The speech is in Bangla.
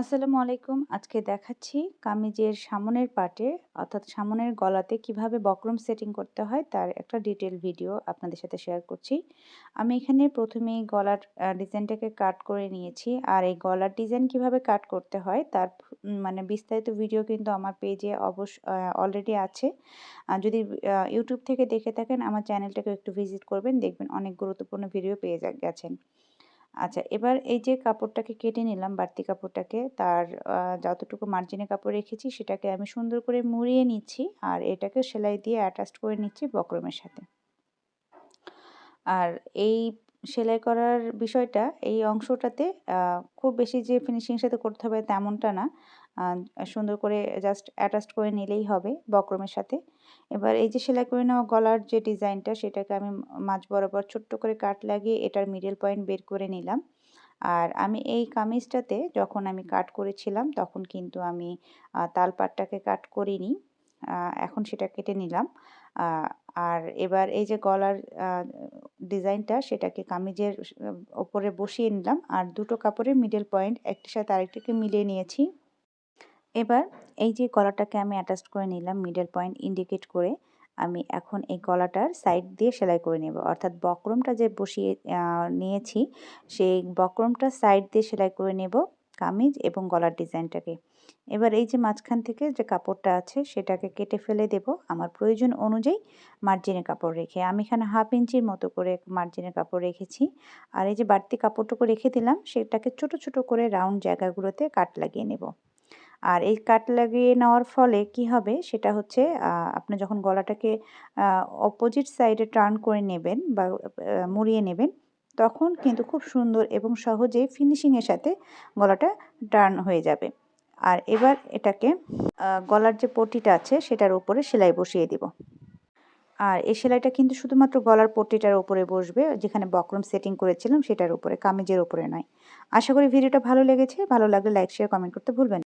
আসসালামু আলাইকুম। আজকে দেখাচ্ছি কামিজের সামনের পাটে অর্থাৎ সামনের গলাতে কীভাবে বক্রম সেটিং করতে হয় তার একটা ডিটেল ভিডিও আপনাদের সাথে শেয়ার করছি। আমি এখানে প্রথমেই গলার ডিজাইনটাকে কাট করে নিয়েছি আর এই গলার ডিজাইন কীভাবে কাট করতে হয় তার মানে বিস্তারিত ভিডিও কিন্তু আমার পেজে অবশ্য অলরেডি আছে। যদি ইউটিউব থেকে দেখে থাকেন, আমার চ্যানেলটাকে একটু ভিজিট করবেন, দেখবেন অনেক গুরুত্বপূর্ণ ভিডিও পেয়ে গেছেন। আচ্ছা এবার এই যে কাপড়টাকে কেটে নিলাম, বাড়তি কাপড়টাকে, তার যতটুকু মার্জিনে কাপড় রেখেছি, সেটাকে আমি সুন্দর করে মুড়িয়ে নিচ্ছি আর এটাকে সেলাই দিয়ে অ্যাটাচ করে নিচ্ছি বক্রমের সাথে। আর এই সেলাই করার বিষয়টা এই অংশটাতে খুব বেশি যে ফিনিশিং সাথে করতে হবে তেমনটা না। সুন্দর করে জাস্ট অ্যাটাচ করে নিলেই হবে বক্রমের সাথে। এবার এই যে সেলাই করে নেওয়া গলার যে ডিজাইনটা, সেটাকে আমি মাঝ বরাবর ছোট্ট করে কাট লাগিয়ে এটার মিডল পয়েন্ট বের করে নিলাম। আর আমি এই কামিজটাতে যখন আমি কাট করেছিলাম, তখন কিন্তু আমি তালপাটটাকে কাট করিনি। এখন সেটা কেটে নিলাম। আর এবার এই যে গলার ডিজাইনটা সেটাকে কামিজের ওপরে বসিয়ে নিলাম আর দুটো কাপড়ের মিডল পয়েন্ট একটির সাথে আরেকটিকে মিলিয়ে নিয়েছি। এবার এই যে গলাটাকে আমি অ্যাটাচ করে নিলাম মিডল পয়েন্ট ইন্ডিকেট করে, আমি এখন এই গলাটার সাইড দিয়ে সেলাই করে নেব। অর্থাৎ বক্রমটা যে বসিয়ে নিয়েছি, সেই বক্রমটা সাইড দিয়ে সেলাই করে নেব। কামিজ এবং গলার ডিজাইনটাকে। এবার এই যে মাঝখান থেকে যে কাপড়টা আছে, সেটাকে কেটে ফেলে দেব। আমার প্রয়োজন অনুযায়ী মার্জিনের কাপড় রেখে। আমি এখানে হাফ ইঞ্চির মতো করে মার্জিনের কাপড় রেখেছি। আর এই যে বাড়তি কাপড়টুকু রেখে দিলাম, সেটাকে ছোট ছোট করে রাউন্ড জায়গাগুলোতে কাট লাগিয়ে নেব। আর এই কাট লাগিয়ে নেওয়ার ফলে কি হবে, সেটা হচ্ছে আপনি যখন গলাটাকে অপোজিট সাইডে টার্ন করে নেবেন বা মুড়িয়ে নেবেন তখন কিন্তু খুব সুন্দর এবং সহজে ফিনিশিংয়ের সাথে গলাটা টার্ন হয়ে যাবে। আর এবার এটাকে গলার যে পটিটা আছে সেটার উপরে সেলাই বসিয়ে দিব। আর এই সেলাইটা কিন্তু শুধুমাত্র গলার পট্টিটার উপরে বসবে, যেখানে বক্রম সেটিং করেছিলাম সেটার উপরে, কামিজের উপরে নয়। আশা করি ভিডিওটা ভালো লেগেছে, ভালো লাগলে লাইক শেয়ার কমেন্ট করতে ভুলবেন